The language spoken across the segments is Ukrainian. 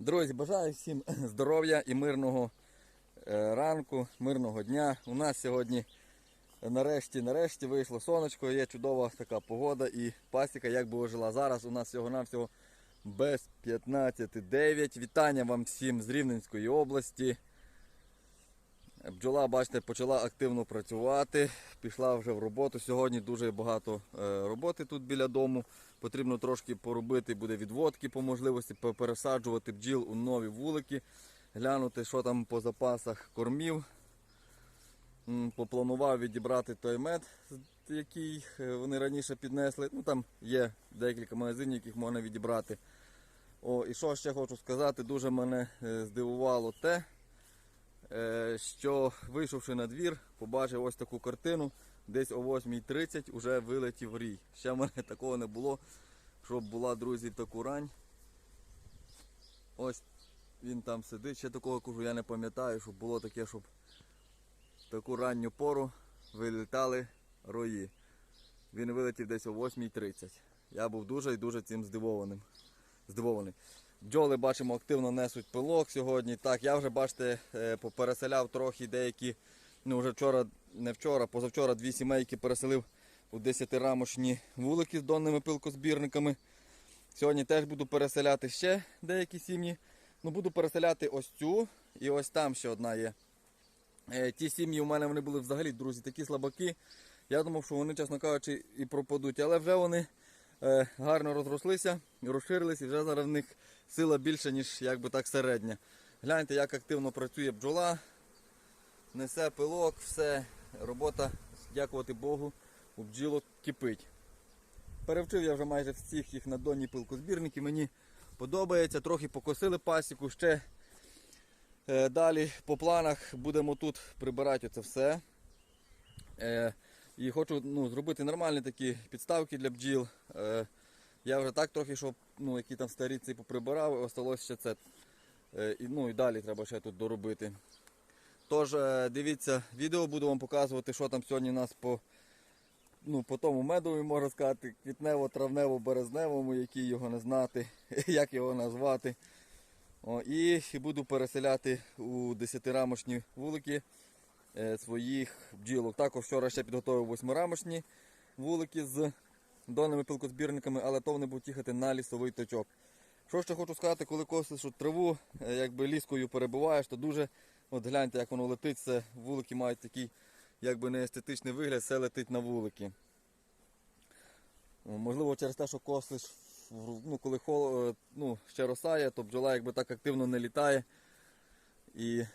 Друзі, бажаю всім здоров'я і мирного е, ранку, мирного дня. У нас сьогодні е, нарешті, нарешті вийшло сонечко, є чудова така погода і пасіка, як би ожила. Зараз у нас всього-навсього без 15.9. Вітання вам всім з Рівненської області. Бджола, бачите, почала активно працювати, пішла вже в роботу. Сьогодні дуже багато е, роботи тут біля дому. Потрібно трошки поробити буде відводки по можливості, пересаджувати бджіл у нові вулики, глянути, що там по запасах кормів. Попланував відібрати той мед, який е, вони раніше піднесли. Ну там є декілька магазинів, яких можна відібрати. О, і що ще хочу сказати, дуже мене е, здивувало те, що вийшовши на двір, побачив ось таку картину. Десь о 8.30 вже вилетів рій. Ще в мене такого не було, щоб була, друзі, таку рань. Ось він там сидить. Ще такого кажу, я не пам'ятаю, щоб було таке, щоб в таку ранню пору вилітали рої. Він вилетів десь о 8.30. Я був дуже і дуже цим здивованим. здивований. Бджоли бачимо активно несуть пилок сьогодні. Так, я вже бачите, е, попереселяв трохи деякі, ну вже вчора, не вчора, позавчора дві сімейки переселив у 10-рамочні вулики з донними пилкозбірниками. Сьогодні теж буду переселяти ще деякі сім'ї. Ну, буду переселяти ось цю і ось там ще одна є. Е, Ті сім'ї у мене вони були взагалі, друзі, такі слабаки. Я думав, що вони, чесно кажучи, і пропадуть. Але вже вони гарно розрослися, розширились і вже зараз в них сила більша, ніж якби так середня. Гляньте, як активно працює бджола, несе пилок, все, робота, дякувати Богу, у бджілок кипить. Перевчив я вже майже всіх їх на донні пилкозбірники. Мені подобається, трохи покосили пасіку. Ще е, далі по планах будемо тут прибирати оце все. І хочу ну, зробити нормальні такі підставки для бджіл. Е, я вже так трохи, щоб ну, які там старі ці поприбирав, осталось ще це. Е, і, ну і далі треба ще тут доробити. Тож, е, дивіться, відео буду вам показувати, що там сьогодні у нас по, ну, по тому медові, можна сказати, квітнево-травнево-березневому, який його не знати, як його назвати. О, і, буду переселяти у 10-рамочні вулики своїх бджілок. Також вчора ще підготував восьмирамочні вулики з донними пилкозбірниками, але то вони будуть їхати на лісовий точок. Що ще хочу сказати, коли косиш траву, е, якби ліскою перебуваєш, то дуже, от гляньте, як воно летить, це вулики мають такий якби не естетичний вигляд, все летить на вулики. Можливо, через те, що косиш, ну, коли хол, е, ну, ще росає, то бджола якби так активно не літає. І е,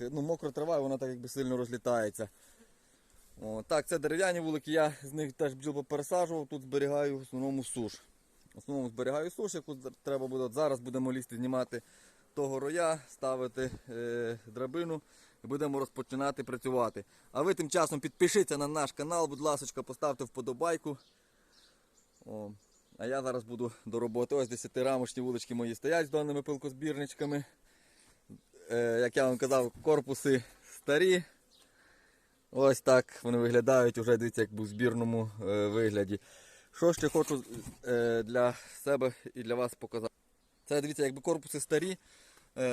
ну, мокра трава, вона так якби сильно розлітається. О, так, це дерев'яні вулики, я з них теж бджіл попересаджував, тут зберігаю в основному суш. В основному зберігаю суш, яку треба буде. От зараз будемо лізти знімати того роя, ставити е, драбину і будемо розпочинати працювати. А ви тим часом підпишіться на наш канал, будь ласка, поставте вподобайку. О, а я зараз буду до роботи. Ось 10-рамочні вулички мої стоять з донними пилкозбірничками. Е, як я вам казав, корпуси старі. Ось так вони виглядають вже дивіться, як в збірному е, вигляді. Що ще хочу е, для себе і для вас показати. Це дивіться, якби корпуси старі.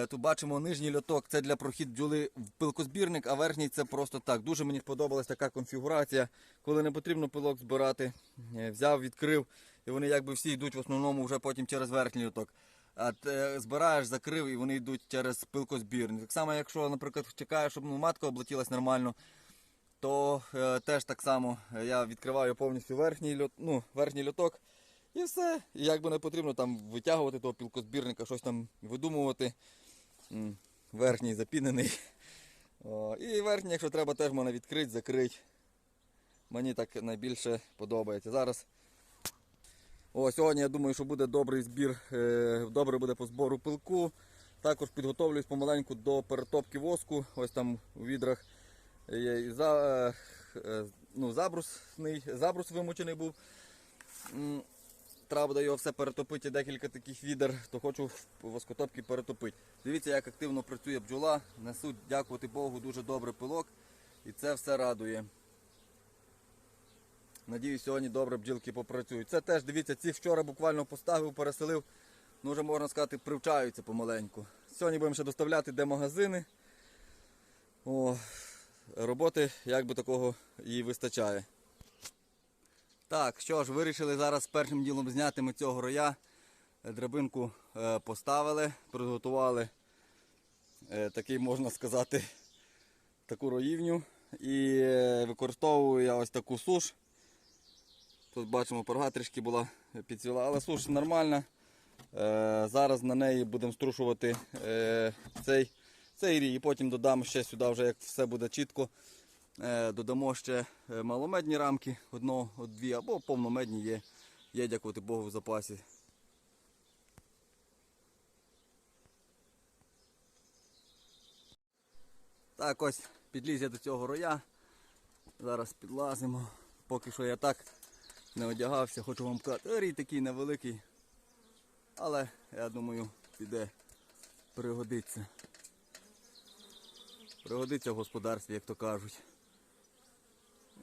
Тут бачимо нижній льоток, це для прохід бджоли в пилкозбірник, а верхній це просто так. Дуже мені сподобалась така конфігурація. Коли не потрібно пилок збирати, взяв, відкрив, і вони якби всі йдуть в основному вже потім через верхній льоток. А ти збираєш, закрив і вони йдуть через пилкозбірник. Так само, якщо, наприклад, чекаєш, щоб ну, матка облетілась нормально, то е, теж так само е, я відкриваю повністю верхній, льот, ну, верхній льоток і все. І як би не потрібно там витягувати того пілкозбірника, щось там видумувати. Верхній запінений. О, і верхній, якщо треба, теж можна відкрити, закрити. Мені так найбільше подобається. Зараз. О, сьогодні я думаю, що буде добрий збір, е, добре буде по збору пилку. Також підготовлююсь помаленьку до перетопки воску. Ось там у відрах є і за, е, е, ну, забрусний, забрус вимучений був. Треба буде його все перетопити, декілька таких відер, то хочу воскотопки перетопити. Дивіться, як активно працює бджола. Несуть, дякувати Богу, дуже добре пилок. І це все радує. Надіюсь, сьогодні добре бджілки попрацюють. Це теж, дивіться, ці вчора буквально поставив, переселив ну вже можна сказати, привчаються помаленьку. Сьогодні будемо ще доставляти де магазини. О, роботи як би такого і вистачає. Так, що ж, вирішили зараз першим ділом зняти ми цього роя. Драбинку е, поставили, приготували е, такий, можна сказати, таку роївню. І е, використовую я ось таку суш. Тут бачимо, порога трішки була підцвіла, але суш нормальна. Е, Зараз на неї будемо струшувати е, цей, цей рій і потім додам ще сюди, вже як все буде чітко. Е, Додамо ще е, маломедні рамки, одну, от дві або повномедні є. Є, дякувати Богу, в запасі. Так, ось підліз я до цього роя. Зараз підлазимо. Поки що я так не одягався, хочу вам сказати. Рій такий невеликий. Але я думаю, піде пригодиться. Пригодиться в господарстві, як то кажуть.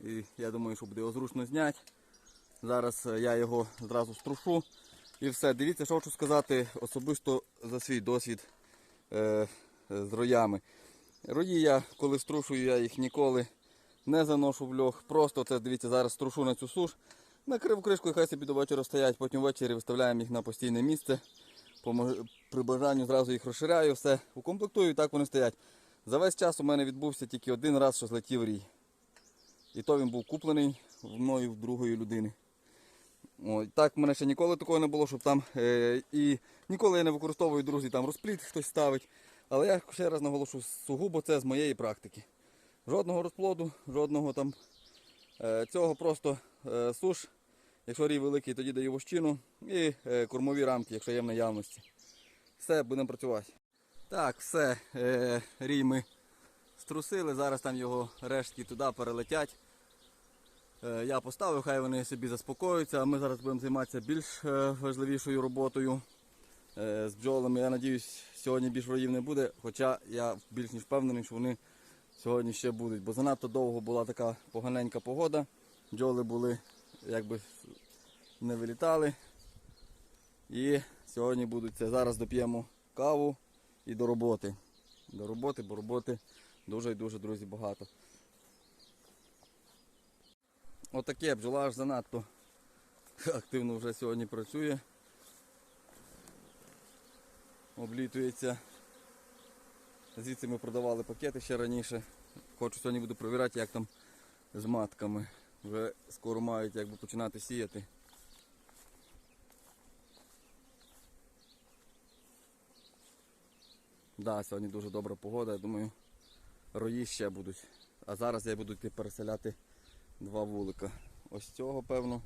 І я думаю, що буде його зручно зняти. Зараз е, я його зразу струшу. І все. Дивіться, що хочу сказати особисто за свій досвід е, з роями. Рої я, коли струшую, я їх ніколи не заношу в льох. Просто це, дивіться, зараз струшу на цю суш. Накрив кришкою, хай собі до вечора стоять, потім ввечері виставляємо їх на постійне місце. При бажанню зразу їх розширяю, все, укомплектую і так вони стоять. За весь час у мене відбувся тільки один раз, що злетів рій. І то він був куплений мною в другої людини. О, так в мене ще ніколи такого не було, щоб там. Е, і ніколи я не використовую, друзі, там розпліт хтось ставить. Але я ще раз наголошу, сугубо це з моєї практики. Жодного розплоду, жодного там е, цього просто суш. Якщо рій великий, тоді даю вощину і е, кормові рамки, якщо є в наявності. Все, будемо працювати. Так, все, е, рій ми струсили, зараз там його рештки туди перелетять. Е, Я поставив, хай вони собі заспокоюються, а ми зараз будемо займатися більш е, важливішою роботою е, з бджолами. Я сподіваюся, сьогодні більш роїв не буде, хоча я більш ніж впевнений, що вони сьогодні ще будуть. Бо занадто довго була така поганенька погода. Бджоли були, якби не вилітали. І сьогодні будуть це. Зараз доп'ємо каву і до роботи. До роботи, бо роботи дуже і дуже, друзі, багато. Отаке бджола аж занадто активно вже сьогодні працює. Облітується. Звідси ми продавали пакети ще раніше. Хочу сьогодні буду перевіряти, як там з матками. Вже скоро мають якби починати сіяти. Да, сьогодні дуже добра погода, я думаю, рої ще будуть. А зараз я буду йти переселяти два вулика. Ось цього, певно.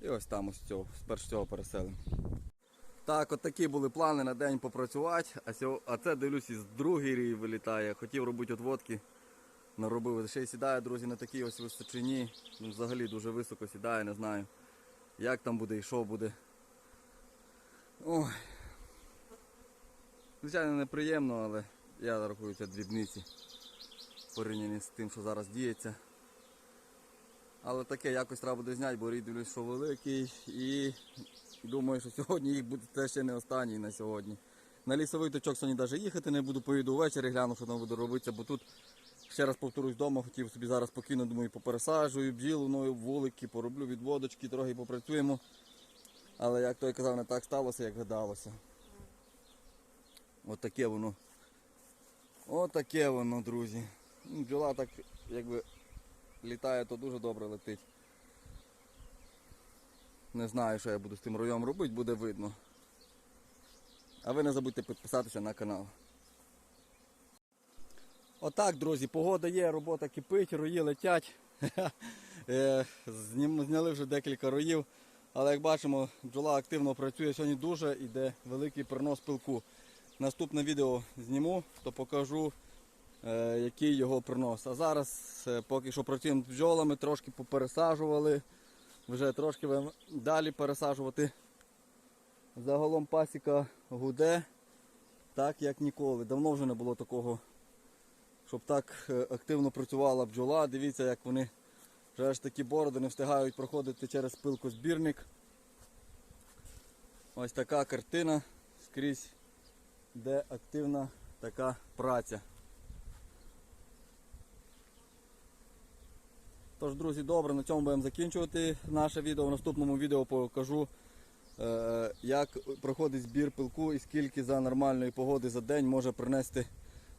І ось там ось цього. Спершу цього переселимо. Так, от такі були плани на день попрацювати, а, це дивлюсь із другий рій вилітає. Хотів робити отводки. Наробив. Ще й сідає, друзі, на такій ось височині. Взагалі дуже високо сідає, не знаю. Як там буде і що буде. Ой. Звичайно, неприємно, але я рахую це дрібниці порівняні з тим, що зараз діється. Але таке якось треба буде зняти, бо рій дивлюсь, що великий і думаю, що сьогодні їх буде це ще не останній на сьогодні. На лісовий точок сьогодні навіть їхати не буду, поїду ввечері, гляну, що там буде робитися, бо тут, ще раз повторюсь, вдома хотів собі зараз спокійно, думаю, попересаджую бджіл, ну, вулики, пороблю відводочки, трохи попрацюємо. Але як той казав, не так сталося, як гадалося. От таке воно. Отаке воно, друзі. Ну, Бджола так якби літає, то дуже добре летить. Не знаю, що я буду з тим роєм робити, буде видно. А ви не забудьте підписатися на канал. Отак, друзі, погода є, робота кипить, рої летять. Е, Зняли вже декілька роїв. Але як бачимо, бджола активно працює. Сьогодні дуже йде великий перенос пилку. Наступне відео зніму, то покажу, е, який його принос. А зараз е, поки що працюємо з бджолами, трошки попересаджували. Вже трошки далі пересаджувати. Загалом пасіка гуде так, як ніколи. Давно вже не було такого, щоб так е, активно працювала бджола. Дивіться, як вони вже аж такі бороди не встигають проходити через пилкозбірник. Ось така картина скрізь, де активна така праця. Тож, друзі, добре, на цьому будемо закінчувати наше відео. В наступному відео покажу, е, як проходить збір пилку і скільки за нормальної погоди за день може принести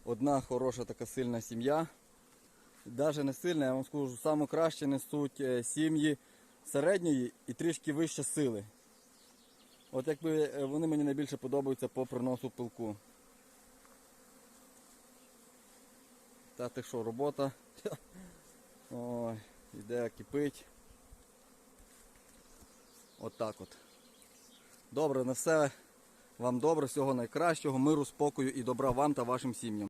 одна хороша така сильна сім'я. Навіть не сильна, я вам скажу, саме краще несуть е, сім'ї середньої і трішки вище сили. От якби е, вони мені найбільше подобаються по приносу пилку. Та ти що, робота? Ой, іде кипить. От так от. Добре, на все вам добре, всього найкращого, миру, спокою і добра вам та вашим сім'ям.